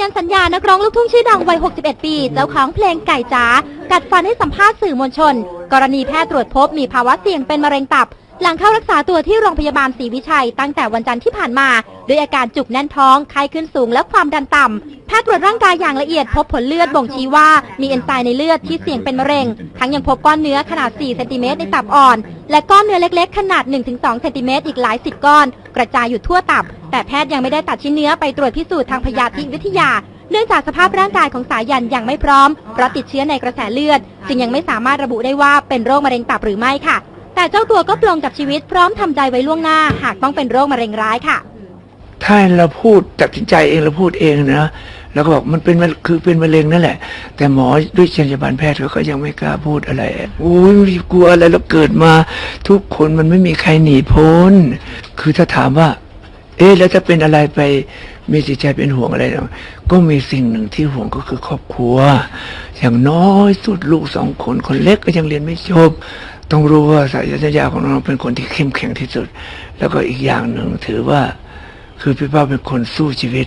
ยันสัญญานักร้องลูกทุ่งชื่อดังวัย 61 ปี เจ้าของเพลงไก่จ๋า กัดฟันให้สัมภาษณ์สื่อมวลชน กรณีแพทย์ตรวจพบมีภาวะเสี่ยงเป็นมะเร็งตับ หลังเข้ารักษาตัวที่โรงพยาบาลศรีวิชัย ตั้งแต่วันจันทร์ที่ผ่านมา ด้วยอาการจุกแน่นท้อง ไข้ขึ้นสูงและความดันต่ำ แพทย์ตรวจร่างกายอย่างละเอียดพบผลเลือดบ่งชี้ว่ามีเอนไซม์ในเลือดที่เสี่ยงเป็นมะเร็ง ทั้งยังพบก้อนเนื้อขนาด 4 เซนติเมตรในตับอ่อน และก้อนเนื้อเล็กๆ ขนาด 1-2 เซนติเมตรอีกหลายสิบก้อน กระจายอยู่ทั่วตับ แต่แพทย์ยังไม่ได้ตัดชิ้นเนื้อไปตรวจพิสูจน์ทางพยาธิวิทยา เนื่องจากสภาพร่างกายของสายันยังไม่พร้อม เพราะติดเชื้อในกระแสเลือด จึงยังไม่สามารถระบุได้ว่าเป็นโรคมะเร็งตับหรือไม่ค่ะ แต่เจ้าตัวก็ปลงกับชีวิตพร้อมทำใจไว้ล่วงหน้า หากต้องเป็นโรคมะเร็งร้ายค่ะ ถ้าเราพูดตัดสินใจเองเราพูดเองนะแล้วก็บอกมันเป็นมะคือเป็นมะเร็งนั่นแหละ แต่หมอด้วยจรรยาบรรณแพทย์เขาก็ยังไม่กล้าพูดอะไรโอ้ยกลัวอะไรแล้วเกิดมา ทุกคนมันไม่มีใครหนีพ้น คือถ้าถามว่า เอ๊ะแล้วจะเป็นอะไรไปมีจิตใจเป็นห่วงอะไรหรอก็มีสิ่งหนึ่งที่ห่วงก็คือครอบครัว อย่างน้อยสุดลูกสองคนคนเล็กก็ยังเรียนไม่จบต้องรู้ว่าสายสัญญาของน้องเป็นคนที่เข้มแข็งที่สุด แล้วก็อีกอย่างหนึ่งถือว่า คือพี่เป้าเป็นคนสู้ชีวิต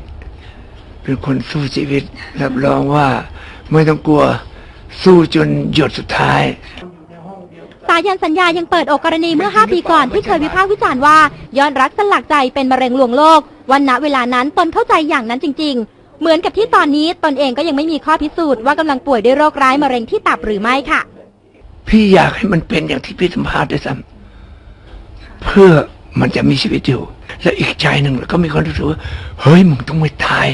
เป็นคนสู้ชีวิต รับรองว่าไม่ต้องกลัวสู้จนหยดสุดท้ายสายันสัญญายังเปิดอกกรณีเมื่อ 5 ปีก่อนที่เคยวิพากษ์วิจารณ์ว่าย้อนรักสลักใจเป็นมะเร็งลวงโลก วันณเวลานั้นตนเข้าใจอย่างนั้นจริง ๆ เหมือนกับที่ตอนนี้ตนเองก็ยังไม่มีข้อพิสูจน์ว่ากำลังป่วยด้วยโรคร้ายมะเร็งที่ตับหรือไม่ค่ะ พี่อยากให้มันเป็นอย่างที่พี่สัมภาษณ์ด้วยซ้ำเพื่อ มันจะมีชีวิตอยู่ และอีกใจหนึ่งก็มีความรู้สึกว่าเฮ้ยมึงต้องไม่ตาย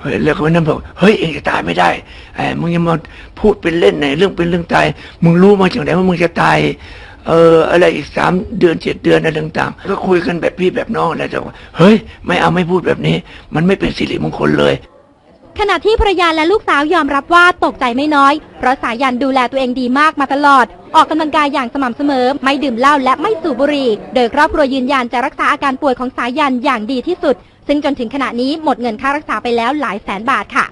เฮ้ยแล้วก็วันนั้นบอกเฮ้ยเองจะตายไม่ได้ไอ้มึงยังมาพูดเป็นเล่นในเรื่องเป็นเรื่องตาย มึงรู้มาจากไหนว่ามึงจะตาย เอออะไรอีกสามเดือนเจ็ดเดือนอะไรต่างๆ ก็คุยกันแบบพี่แบบน้องแล้วจะว่าเฮ้ย ไม่เอาไม่พูดแบบนี้ มันไม่เป็นสิริมงคลเลย ขณะที่ภรรยาและลูกสาวยอมรับว่าตกใจไม่น้อย เพราะสายันดูแลตัวเองดีมากมาตลอด ออกกำลังกายอย่างสม่ำเสมอ ไม่ดื่มเหล้าและไม่สูบบุหรี่ โดยครอบครัวยืนยันจะรักษาอาการป่วยของสายันอย่างดีที่สุด ซึ่งจนถึงขณะนี้หมดเงินค่ารักษาไปแล้วหลายแสนบาทค่ะ